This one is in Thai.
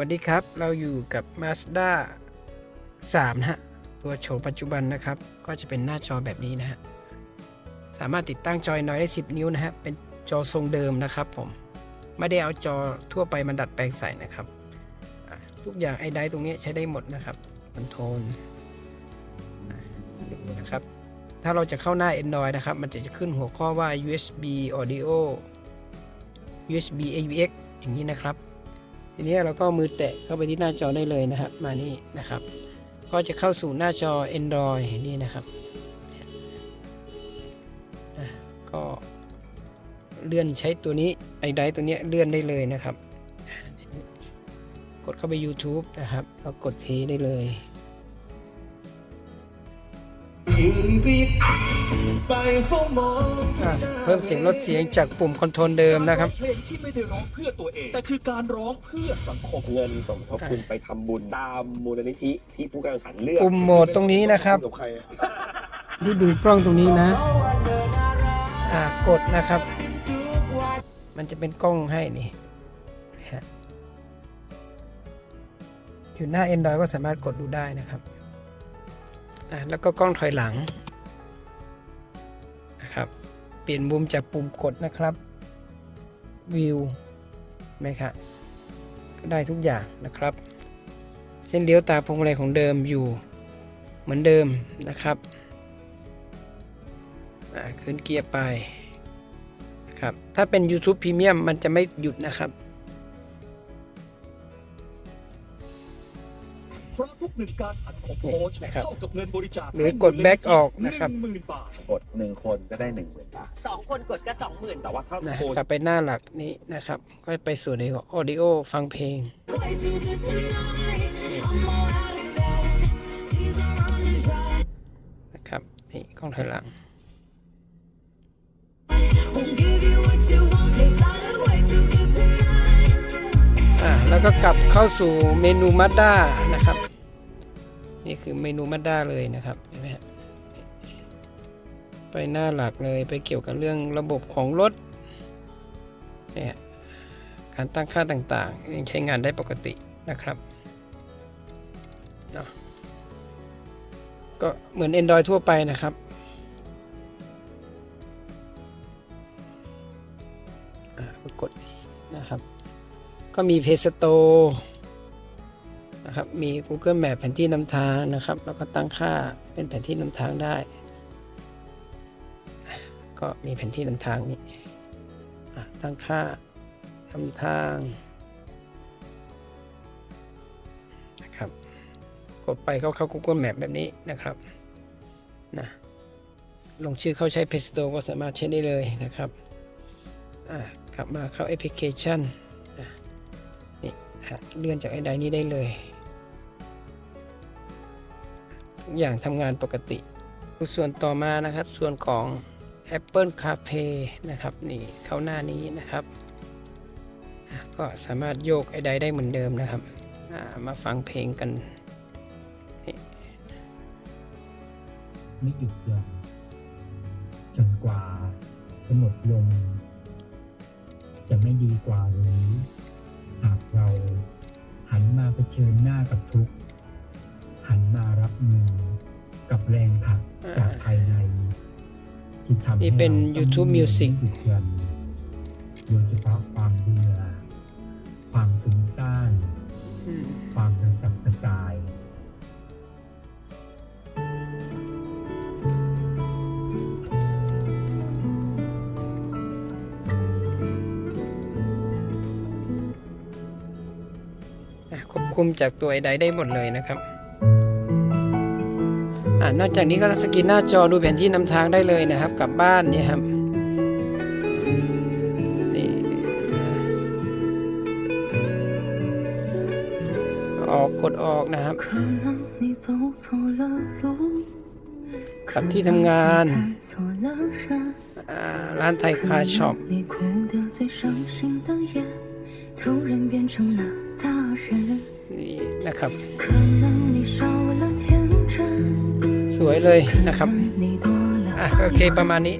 วัสดีครับเราอยู่กับ Mazda 3นะฮะ ตัวโฉมปัจจุบันนะครับ ก็จะเป็นหน้าจอแบบนี้นะฮะ สามารถติดตั้งจอยน้อยได้ 10 นิ้วนะฮะ เป็นจอทรงเดิมนะครับผม ไม่ได้เอาจอทั่วไปมาดัดแปลงใส่นะครับ ทุกอย่างไอ้ไดตรงนี้ใช้ได้หมดนะครับคอนโทรลนะครับ ถ้าเราจะเข้าหน้า Android นะครับ มันจะขึ้นหัวข้อว่า USB Audio USB AUX อย่างนี้นะครับ ทีนี้เราก็มือแตะเข้าไปที่หน้าจอได้เลยนะครับ มานี่นะครับ ก็จะเข้าสู่หน้าจอ Android นี่นะครับก็เลื่อนใช้ตัวนี้ไอไดตัวนี้เลื่อนได้เลยนะครับ กดเข้าไป YouTube นะครับแล้วกดเพย์ได้เลย ยืนปิดไปเฝ้ามองอะเพิ่มเสียงลดเสียงจากปุ่มคอนโทรลเดิมนะครับ เพลงที่ไม่ได้ร้องเพื่อตัวเอง แต่คือการร้องเพื่อสังคม เงินสมทบทุนไปทำบุญตามมูลนิธิที่ผู้แข่งขันเลือก ปุ่มโหมดตรงนี้นะครับกับใครอะที่ดูกล้องตรงนี้นะ อ่ากดนะครับ มันจะเป็นกล้องให้นี่นะฮะอยู่หน้า Android ก็สามารถกดดูได้นะครับอะ แล้วก็กล้องถอยหลังนะครับ เปลี่ยนมุมจากปุ่มกดนะครับวิวไหมครับก็ได้ทุกอย่างนะครับ เส้นเลี้ยวตาพวงมาลัยของเดิมอยู่เหมือนเดิมนะครับขึ้นเกียร์ไปครับถ้าเป็น YouTube Premium มันจะไม่หยุดนะครับ หนึ่งการอัดของโค้ชนะครับ เท่ากับเงินบริจาคหรือกด back ออกนะครับ หนึ่งหมื่นบาท กดหนึ่งคนก็ได้หนึ่งหมื่นบาทสองคนกดก็สองหมื่นแต่ว่าถ้านะโคนกลับไปหน้าหลักนี้นะครับ ก็ไปสู่ใน Audio ฟังเพลง Way too good tonight. I'm all out of sight. Tears are running dry. นะครับ นี่กล้องถอยหลัง Won't give you what you want. 'cause I look way too good tonight. อ่าแล้วก็กลับเข้าสู่เมนู Mazda นะครับ นี่คือเมนู Mazda เลยนะครับเห็นไหมไปหน้าหลักเลยไปเกี่ยวกับเรื่องระบบของรถเนี่ยการตั้งค่าต่างๆยังใช้งานได้ปกตินะครับก็เหมือน Android ทั่วไปนะครับอ่าก็กดนะครับ ก็มี Play Store นะครับ มี Google Map แผนที่นำทางนะครับ แล้วก็ตั้งค่าเป็นแผนที่นำทางได้ ก็มีแผนที่นำทางนี่ตั้งค่านำทางนะครับ กดไปเข้าเข้า Google Map แบบนี้นะครับนะลงชื่อเข้าใช้ Play Store ก็สามารถใช้ได้เลยนะครับกลับมาเข้าแอปพลิเคชันนี่เลื่อนจากไอ้ใดนี้ได้เลย อย่างทำงานปกติ ส่วนต่อมานะครับ ส่วนของ Apple CarPlay นะครับ นี่เข้าหน้านี้นะครับ ก็สามารถโยกไอ้ใดได้เหมือนเดิมนะครับ มาฟังเพลงกันไม่หยุดหย่อนจนกว่าจะหมดลมจะไม่ดีกว่าหรือหากเราหันมาเผชิญหน้ากับทุกข์หันมา รับมือกับแรงผลักจากภายในที่ทำให้นี่เป็นราต้อง YouTube Music ไม่หยุดหย่อนโดยเฉพาะความเบื่อความสุนซ่านอืมความกระสับกระส่ายอะควบคุมจากตัวไอ้ใดได้หมดเลยนะครับ นอกจากนี้ก็สกินหน้าจอดูแผนที่นำทางได้เลยนะครับ กลับบ้านเนี่ยครับนี่ออกกดออกนะครับกลับที่ทำงานร้านไทยคาช็อปนี่นะครับ วยเลยนะครับอะโอเคประมาณนี้